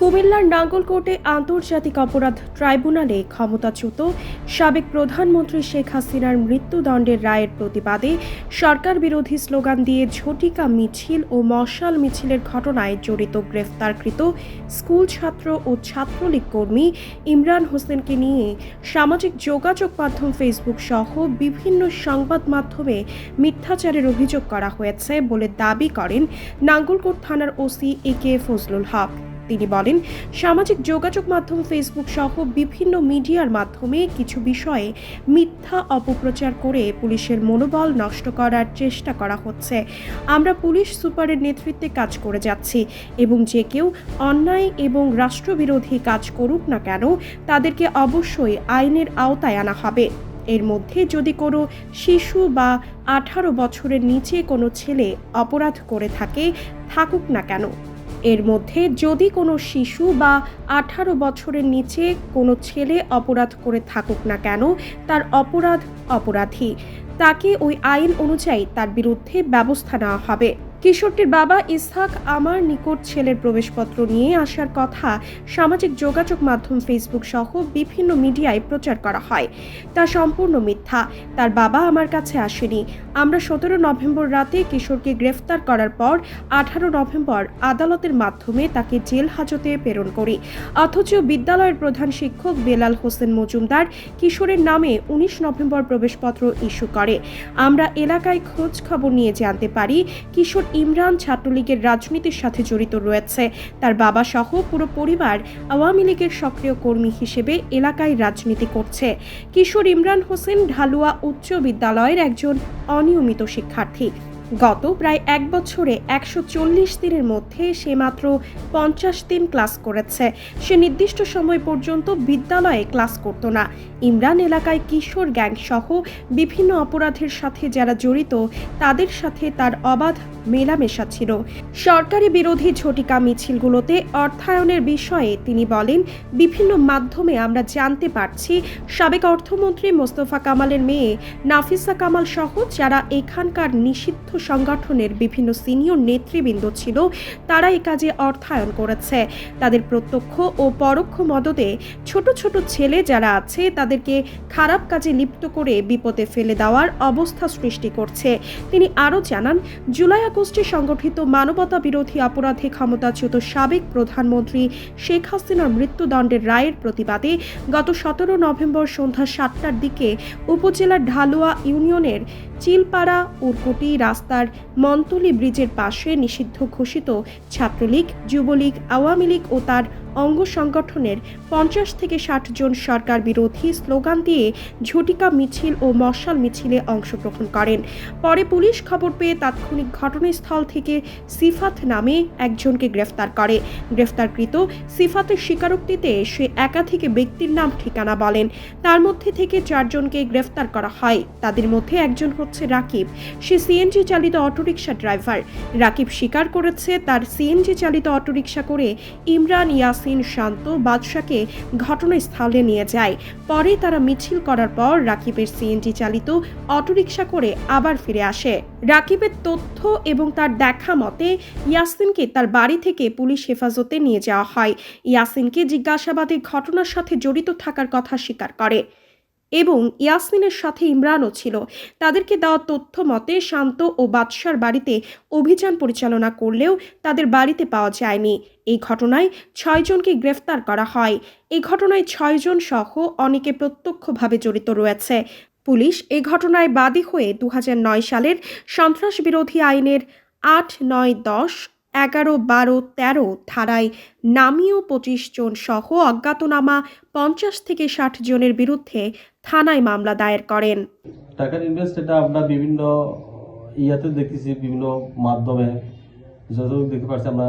কুমিল্লার নাঙ্গলকোটে আন্তর্জাতিক অপরাধ ট্রাইব্যুনালে ক্ষমতাচ্যুত সাবেক প্রধানমন্ত্রী শেখ হাসিনার মৃত্যুদণ্ডের রায়ের প্রতিবাদে সরকার বিরোধী স্লোগান দিয়ে ঝটিকা মিছিল ও মশাল মিছিলের ঘটনায় জড়িত গ্রেফতারকৃত স্কুল ছাত্র ও ছাত্রলীগ কর্মী ইমরান হোসেনকে নিয়ে সামাজিক যোগাযোগ মাধ্যম ফেসবুক সহ বিভিন্ন সংবাদ মাধ্যমে মিথ্যাচারের অভিযোগ করা হয়েছে বলে দাবি করেন নাঙ্গলকোট থানার ওসি এ কে ফজলুল হক। তিনি বলেন, সামাজিক যোগাযোগ মাধ্যম ফেসবুক সহ বিভিন্ন মিডিয়ার মাধ্যমে কিছু বিষয়ে মিথ্যা অপপ্রচার করে পুলিশের মনোবল নষ্ট করার চেষ্টা করা হচ্ছে। আমরা পুলিশ সুপারের নেতৃত্বে কাজ করে যাচ্ছি এবং যে কেউ অন্যায় এবং রাষ্ট্রবিরোধী কাজ করুক না কেন, তাদেরকে অবশ্যই আইনের আওতায় আনা হবে। এর মধ্যে যদি কোনো শিশু বা আঠারো বছরের নিচে কোনো ছেলে অপরাধ করে থাকে, থাকুক না কেন। এর মধ্যে যদি কোনো শিশু বা আঠারো বছরের নিচে কোনো ছেলে অপরাধ করে থাকুক না কেন, তার অপরাধ অপরাধী। তাকে ওই আইন অনুযায়ী তার বিরুদ্ধে ব্যবস্থা নেওয়া হবে। কিশোরটির বাবা ইসহাক আমার নিকট ছেলের প্রবেশপত্র নিয়ে আসার কথা সামাজিক যোগাযোগ মাধ্যম ফেসবুক সহ বিভিন্ন মিডিয়ায় প্রচার করা হয়। তা সম্পূর্ণ মিথ্যা। তার বাবা আমার কাছে আসেনি। আমরা সতেরো নভেম্বর রাতে কিশোরকে গ্রেফতার করার পর আঠারো নভেম্বর আদালতের মাধ্যমে তাকে জেল হাজতে প্রেরণ করি। অথচ বিদ্যালয়ের প্রধান শিক্ষক বেলাল হোসেন মজুমদার কিশোরের নামে উনিশ নভেম্বর প্রবেশপত্র ইস্যু করে। আমরা এলাকায় খোঁজ খবর নিয়ে জানতে পারি, কিশোর ইমরান ছাত্রলীগের রাজনীতির সাথে জড়িত রয়েছে। তার বাবা সহ পুরো পরিবার আওয়ামী লীগের সক্রিয় কর্মী হিসেবে এলাকায় রাজনীতি করছে। কিশোর ইমরান হোসেন ঢালুয়া উচ্চ বিদ্যালয়ের একজন অনিয়মিত শিক্ষার্থী। গত প্রায় এক বছরে একশো চল্লিশ দিনের মধ্যে সে মাত্র পঞ্চাশ দিন ক্লাস করেছে। সে নির্দিষ্ট সময় পর্যন্ত বিদ্যালয়ে ক্লাস করত না। ইমরান এলাকায় কিশোর গ্যাং সহ বিভিন্ন অপরাধের সাথে যারা জড়িত, তাদের সাথে তার অবাধ মেলামেশা ছিল। সরকারি বিরোধী ঝটিকা মিছিলগুলোতে অর্থায়নের বিষয়ে তিনি বলেন, বিভিন্ন মাধ্যমে আমরা জানতে পারছি, সাবেক অর্থমন্ত্রী মোস্তফা কামালের মেয়ে নাফিসা কামাল সহ যারা এখানকার নিষিদ্ধ সংগঠনের বিভিন্ন সিনিয়র নেতৃবৃন্দ ছিল, তারা এই কাজে অর্থায়ন করেছে। তাদের প্রত্যক্ষ ও পরোক্ষ মদতে ছোট ছোট ছেলে যারা আছে, তাদেরকে খারাপ কাজে লিপ্ত করে বিপদে ফেলে দেওয়ার অবস্থা সৃষ্টি করছে। তিনি আরও জানান, জুলাই আগস্টে সংগঠিত মানবতা বিরোধী অপরাধে ক্ষমতাচ্যুত সাবেক প্রধানমন্ত্রী শেখ হাসিনার মৃত্যুদণ্ডের রায়ের প্রতিবাদে গত সতেরো নভেম্বর সন্ধ্যা সাতটার দিকে উপজেলার ঢালুয়া ইউনিয়নের চিলপাড়া, উরকুটি রাস্তার মন্তলি ব্রিজের পাশে নিষিদ্ধ ঘোষিত ছাত্রলীগ, যুবলীগ, আওয়ামী লীগ ও তার অঙ্গ সংগঠনের পঞ্চাশ থেকে ষাট জন সরকার বিরোধী স্লোগান দিয়ে ঝটিকা মিছিল ও মশাল মিছিলে অংশগ্রহণ করেন। পরে পুলিশ খবর পেয়ে তাৎক্ষণিক ঘটনাস্থল থেকে সিফাত নামে একজনকে গ্রেফতার করে। গ্রেফতারকৃত সিফাতের স্বীকারোক্তিতে সে একাধিক ব্যক্তির নাম ঠিকানা বলেন। তার মধ্যে থেকে চারজনকে গ্রেফতার করা হয়। তাদের মধ্যে একজন হচ্ছে রাকিব। সে সিএনজি চালিত অটোরিকশা ড্রাইভার। রাকিব স্বীকার করেছে তার সিএনজি চালিত অটোরিকশা করে ইমরান, ইয়াসিন, শান্ত বাদশাকে ঘটনাস্থলে নিয়ে যায়। পরে তারা মিছিল করার পর রাকিবের সিএনজি চালিত অটোরিকশা করে আবার ফিরে আসে। রাকিবের তথ্য এবং তার দেখা মতে ইয়াসিনকে তার বাড়ি থেকে পুলিশ হেফাজতে নিয়ে যাওয়া হয়। ইয়াসিনকে জিজ্ঞাসাবাদে ঘটনার সাথে জড়িত থাকার কথা স্বীকার করে। এবং ইয়াসমিনের সাথে ইমরানও ছিল। তাদেরকে দেওয়া তথ্য মতে, শান্ত ও বাদশার বাড়িতে অভিযান পরিচালনা করলেও তাদের বাড়িতে পাওয়া যায়নি। এই ঘটনায় ছয়জনকে গ্রেফতার করা হয়। এই ঘটনায় ছয়জন সহ অনেকে প্রত্যক্ষভাবে জড়িত রয়েছে। পুলিশ এই ঘটনায় বাদী হয়ে দু হাজার নয় সালের সন্ত্রাস বিরোধী আইনের আট, নয়, দশ, এগারো, বারো, তেরো ধারায় নামীয় পঁচিশ জন সহ অজ্ঞাতনামা পঞ্চাশ থেকে ষাট জনের বিরুদ্ধে থানায় মামলা দায়ের করেন। টাকার ইনভেস্ট এটা আমরা বিভিন্ন ইয়াতে দেখতেছি, বিভিন্ন মাধ্যমে। যতটুকু দেখতে পাচ্ছি আমরা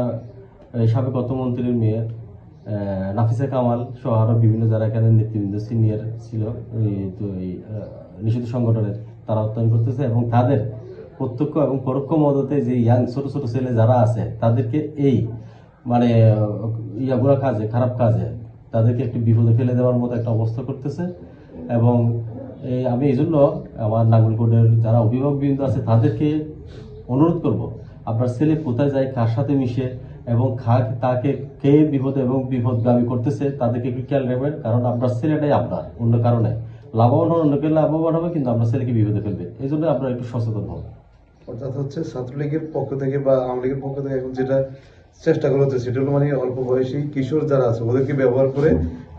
সাবেক অর্থমন্ত্রীর মেয়ে নাফিসা কামাল সহ আরও বিভিন্ন যারা এখানে নেতৃবৃন্দ, সিনিয়র ছিল এই নিষিদ্ধ সংগঠনের, তারা অর্থায়ন করতেছে এবং তাদের প্রত্যক্ষ এবং পরোক্ষ মদতে যে ইয়াং ছোট ছোট ছেলে যারা আছে, তাদেরকে এই মানে ইয়াগুলা কাজে, খারাপ কাজে, তাদেরকে একটু বিপদে ফেলে দেওয়ার মতো একটা অবস্থা করতেছে। এবং আমি এই জন্য আমার নাগরিকদের যারা অভিভাবক বৃন্দ আছে তাদেরকে অনুরোধ করব, আপনার ছেলে কোথায় যায়, কার সাথে মিশে এবং তাকে কে বিপদ এবং বিপদগামী করতেছে তাদেরকে একটু খেয়াল রাখবেন, কারণ আপনার ছেলেটাই আপনার, অন্য কারণে লাভবান হন, অন্যকে লাভবান হবে, কিন্তু আপনার ছেলেকে বিপদে ফেলবে। এই জন্য আপনারা একটু সচেতন হন। অর্থাৎ হচ্ছে ছাত্রলীগের পক্ষ থেকে বা আওয়ামী লীগের পক্ষ থেকে এখন যেটা চেষ্টা করা হচ্ছে সেটা মানে অল্প বয়সী কিশোর যারা আছে, ওদেরকে ব্যবহার করে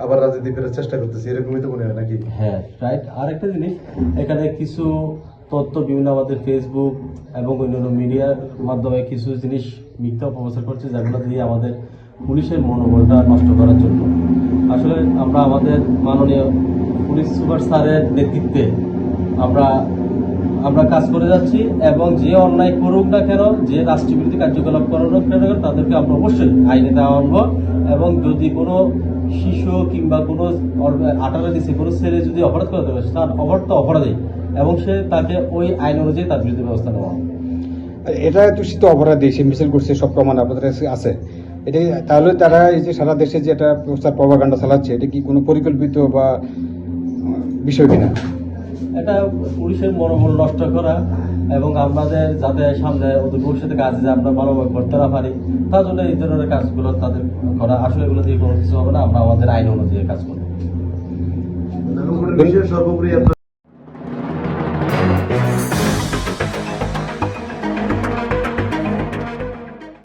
আবার রাজনীতি ফেরার চেষ্টা করতেছে, এরকমই তো মনে হয় নাকি? হ্যাঁ রাইট আরেকটা জিনিস, এখানে কিছু তথ্য বিভিন্ন আমাদের ফেসবুক এবং অন্যান্য মিডিয়ার মাধ্যমে কিছু জিনিস মিথ্যা অপপ্রচার করছে, যেগুলো দিয়ে আমাদের পুলিশের মনোবলটা নষ্ট করার জন্য। আসলে আমরা আমাদের মাননীয় পুলিশ সুপার স্যারের নেতৃত্বে আমরা আমরা কাজ করে যাচ্ছি এবং যে অন্যায় করুক না কেন, যে রাষ্ট্রবিরোধী কার্যকলাপ করুক না কেন, তাদেরকে আমরা অবশ্যই আইনে দেওয়া আনব। এবং যদি কোনো শিশু কিংবা কোনো আঠারো দিচ্ছে কোনো ছেলে যদি অপরাধ করতে পারে তার অপরাধ তো অপরাধী। এবং সে তাকে ওই আইন অনুযায়ী তার বিরুদ্ধে ব্যবস্থা নেওয়া। হবে। আর এটা দূষিত অপরাধী, সে মিছিল করছে, সব প্রমাণ আপনাদের কাছে আছে। এটা তাহলে তারা এই যে সারা দেশে যে একটা প্রচার চালাচ্ছে, এটা কি কোনো পরিকল্পিত বা বিষয় কিনা? এটা পুলিশের মনোবল নষ্ট করা এবং আমাদের যাতে সামনে ওদের ভবিষ্যতে কাজ যে আমরা ভালোভাবে করতে না পারি, তার জন্য এই ধরনের কাজগুলো তাদের করা। আসলে এগুলো দিয়ে কোনো কিছু হবে না, আমরা আমাদের আইন অনুযায়ী কাজ করব। সর্বোপরি